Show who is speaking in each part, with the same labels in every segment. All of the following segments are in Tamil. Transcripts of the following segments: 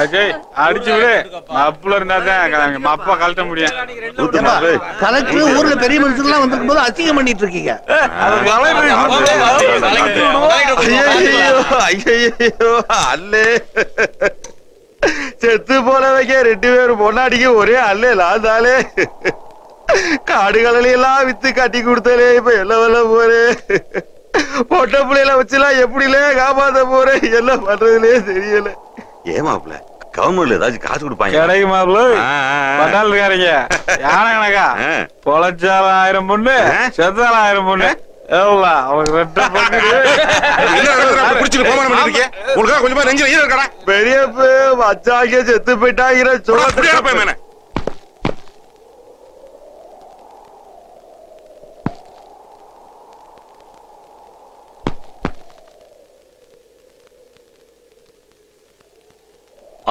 Speaker 1: அஜய் அடிச்சு விடு மப்புல இருந்தா தான் மப்பா கழட்ட முடியும்
Speaker 2: கலெக்டர் ஊர்ல பெரிய மனுஷங்களாம் வந்திருக்கும் போது அசிங்கம் பண்ணிட்டு இருக்கீங்க
Speaker 3: ஐயோ அல்லே செத்து போல வைக்க ரெண்டு பேரும் பொண்ணாடிக்கு ஒரே அல்லே லாந்தாலே காடுகளில எல்லாம் வித்து கட்டி கொடுத்தலே இப்ப எல்லாம் வெள்ள போறே பொட்ட பிள்ளைல வச்சுலாம் எப்படிலே காப்பாத்த போறேன் என்ன பண்றதுலே தெரியல ஏமாப்ல கவர்மெண்ட்ல ஏதாச்சும் காசு கொடுப்பாங்க.
Speaker 1: கிடைக்குமாப்ல. பட்டால் இருக்காருங்க யானை கணக்கா. பொழைச்சாலும் ஆயிரம் பொண்ணு செத்தாலும் ஆயிரம் பொண்ணு.
Speaker 3: மச்சாங்க செத்து போயிட்டாங்கிற சொல்ல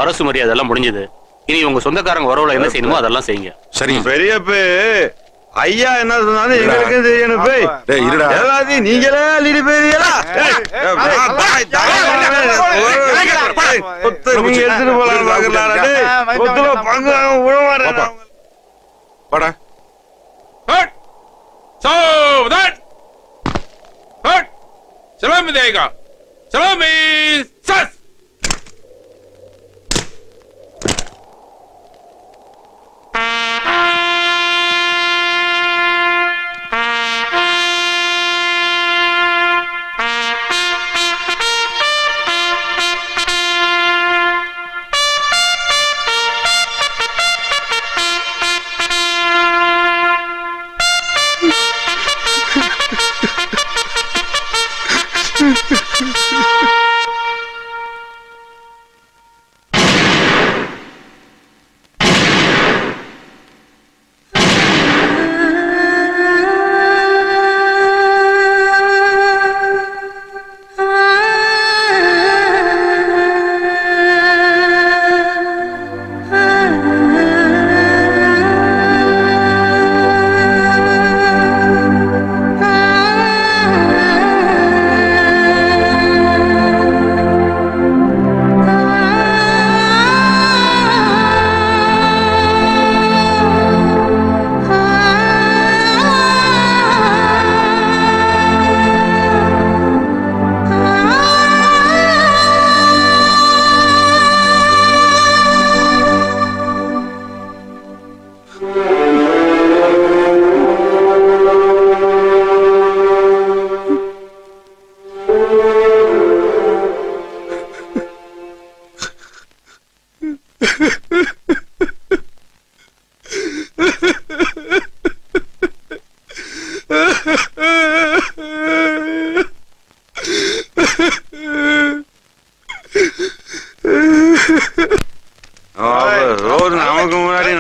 Speaker 4: அரசு மரியாதை எல்லாம் முடிஞ்சது இனி உங்க சொந்தக்காரங்க வரவுல என்ன செய்யணுமோ அதெல்லாம் செய்யுங்க
Speaker 5: சரிங்க
Speaker 3: பெரியப்பு ஐயா என்ன சொன்னாலும் எங்களுக்கு தெரியணும் போய்
Speaker 5: டேய், இருடா.
Speaker 3: எல்லாத்தையும் நீங்களே அள்ளிட்டு போயிருக்கீங்களா நீங்க எடுத்துட்டு போலாம் பங்கு உழவாரு
Speaker 5: வாடா ஹட் சாவதான் ஹட்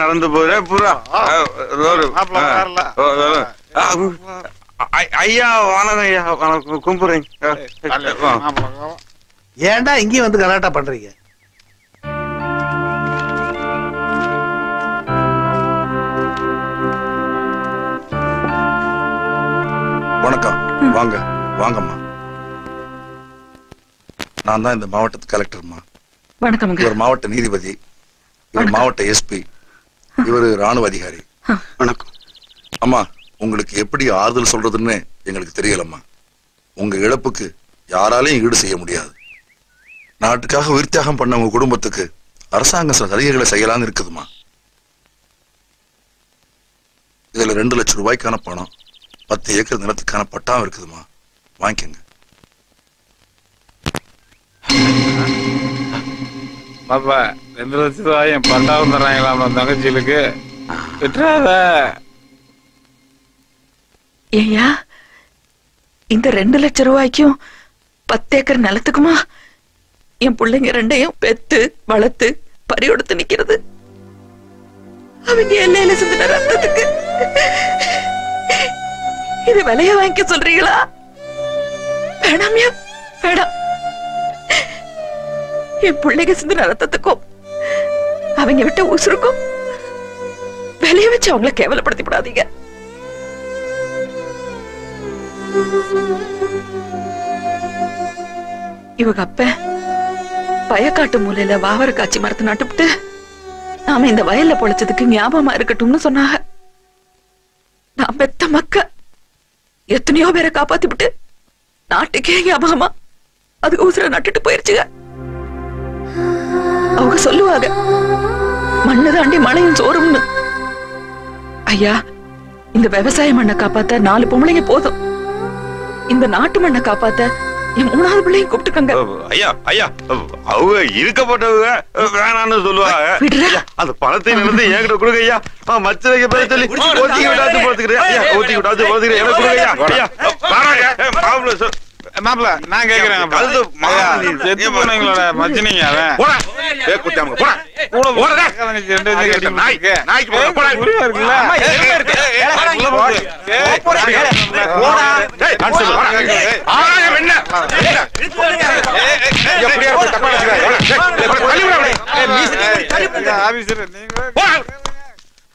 Speaker 3: நடந்து போறே புறா. ஐயா வணக்கம் ஐயா வணக்கம் கும்புறேன்.
Speaker 2: ஏன்டா இங்கேயும் வந்து கலாட்டா பண்றீங்க?
Speaker 6: வணக்கம். வாங்க வாங்கம்மா. நான் தான் இந்த மாவட்டத்து கலெக்டர்மா
Speaker 7: வணக்கம்ங்க.
Speaker 6: இவர் மாவட்ட நீதிபதி இவர் மாவட்ட எஸ்பி. இவர் ராணுவ அதிகாரி.
Speaker 3: வணக்கம்.
Speaker 6: அம்மா உங்களுக்கு எப்படி ஆறுதல் சொல்றதுன்னு எங்களுக்கு தெரியலம்மா. உங்க இழப்புக்கு யாராலையும் ஈடு செய்ய முடியாது. நாட்டுக்காக உயிர்த்தியாகம் பண்ண உங்க குடும்பத்துக்கு அரசாங்கம் சில சலுகைகளை செய்யலாம்னு இருக்குதுமா இதுல ரெண்டு லட்சம் ரூபாய்க்கான பணம் பத்து ஏக்கர் நிலத்துக்கான பட்டாவும் இருக்குதுமா வாங்கிக்கோங்க.
Speaker 1: பாப்பா ரெண்டு லட்சம் ரூபாய் என் பட்டாவும் தர்றாங்களாம் நம்ம தங்கச்சிகளுக்கு. விட்டுறாத.
Speaker 7: ஏயா இந்த ரெண்டு லட்சம் ரூபாய்க்கும் பத்து ஏக்கர் நிலத்துக்குமா? என் பிள்ளைங்க ரெண்டையும் பெத்து வளர்த்து பறியொடுத்து நிக்கிறது. அவங்க எல்லையில சிந்தின ரத்தத்துக்கு. இது விலைய வாங்கிக்க சொல்றீங்களா? வேணாமியா வேணாம். என் பிள்ளைங்க சிந்தின ரத்தத்துக்கும் அவங்க விட்ட உசுருக்கும் விலைய வச்சு அவங்கள கேவலப்படுத்தி விடாதீங்க இவங்க அப்ப பயக்காட்டு மூலையில வாவர காட்சி மரத்தை நட்டுவிட்டு நாம இந்த வயல்ல பொழைச்சதுக்கு ஞாபகமா இருக்கட்டும்னு சொன்னாங்க. நான் பெத்த மக்க எத்தனையோ பேரை காப்பாத்தி விட்டு நாட்டுக்கே ஞாபகமா அது உசுர நட்டுட்டு போயிருச்சுங்க. அவங்க சொல்லுவாங்க. மண்ணு தாண்டி மழையும் சோறும்னு. ஐயா இந்த விவசாய மண்ணை காப்பாத்த நாலு பொம்பளைங்க போதும். இந்த நாட்டு மண்ணை காப்பாத்த என் மூணாவது பிள்ளையும் கூப்பிட்டுக்கங்க.
Speaker 3: ஐயா ஐயா அவங்க இருக்கப்பட்டவங்க வேணாம்னு சொல்லுவாங்க. அந்த பணத்தை நிறுத்தி என்கிட்ட கொடுங்க ஐயா. மச்சரைக்கு பேர் சொல்லி ஊத்தி விட்டாச்சு போத்துக்கிறேன் ஐயா ஊத்தி விட்டாச்சு போத்துக்கிறேன் எனக்கு கொடுங்க ஐயா. ஐயா பாருங்க. மாப்பிள்ள
Speaker 1: நான் கேக்குறேன் மச்சினிங்க அவன்.
Speaker 3: போடா போடா. நாய்க்கு போடா போடா
Speaker 1: இருக்குல்ல?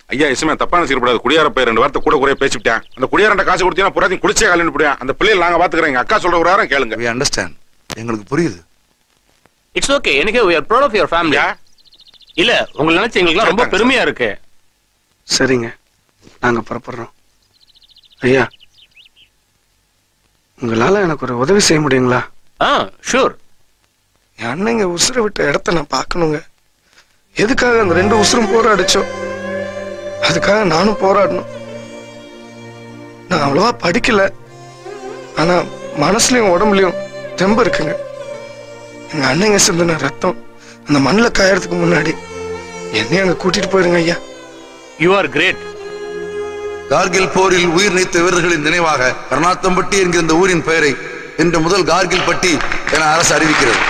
Speaker 5: ஐயா இசுமே தப்பா நினைச்சிடக்கூடாது குடியார போய் ரெண்டு வார்த்தை கூட குறைய பேசிவிட்டேன் அந்த குடியாரண்ட காசு கொடுத்தீங்கன்னா புறாத்தையும் குடிச்சே காலின்னு போடுவேன் அந்த பிள்ளைகள் நாங்க பாத்துக்கிறோம் எங்க அக்கா சொல்ற ஒரு கேளுங்க
Speaker 6: அண்டர்ஸ்டாண்ட் எங்களுக்கு புரியுது
Speaker 4: இட்ஸ் ஓகே எனக்கு we are proud of your family.
Speaker 5: Yeah?
Speaker 4: இல்ல உங்களை நினைச்சு எங்களுக்கு ரொம்ப பெருமையா இருக்கு.
Speaker 8: சரிங்க. நாங்க புறப்படுறோம். ஐயா உங்களால எனக்கு ஒரு உதவி செய்ய முடியுங்களா?
Speaker 4: ஆ ஷூர்
Speaker 8: என் அண்ணங்க உசுர விட்ட இடத்த நான் பார்க்கணுங்க. எதுக்காக அந்த ரெண்டு உசுரும் போராடிச்சோம் அதுக்காக நானும் போராடணும். நான் அவ்வளவா படிக்கல. ஆனா மனசுலயும் உடம்புலயும் தெம்பு இருக்குங்க. எங்க அண்ணங்க சிந்தின ரத்தம் அந்த மண்ணில் காயறதுக்கு முன்னாடி என்னையும் அங்க கூட்டிட்டு போயிருங்க ஐயா.
Speaker 4: யூ ஆர் கிரேட்
Speaker 6: கார்கில் போரில் உயிர் நீத்த வீரர்களின் நினைவாக கர்நாத்தம்பட்டி என்கிற இந்த ஊரின் பெயரை இன்று முதல் கார்கில் பட்டி என அரசு அறிவிக்கிறது.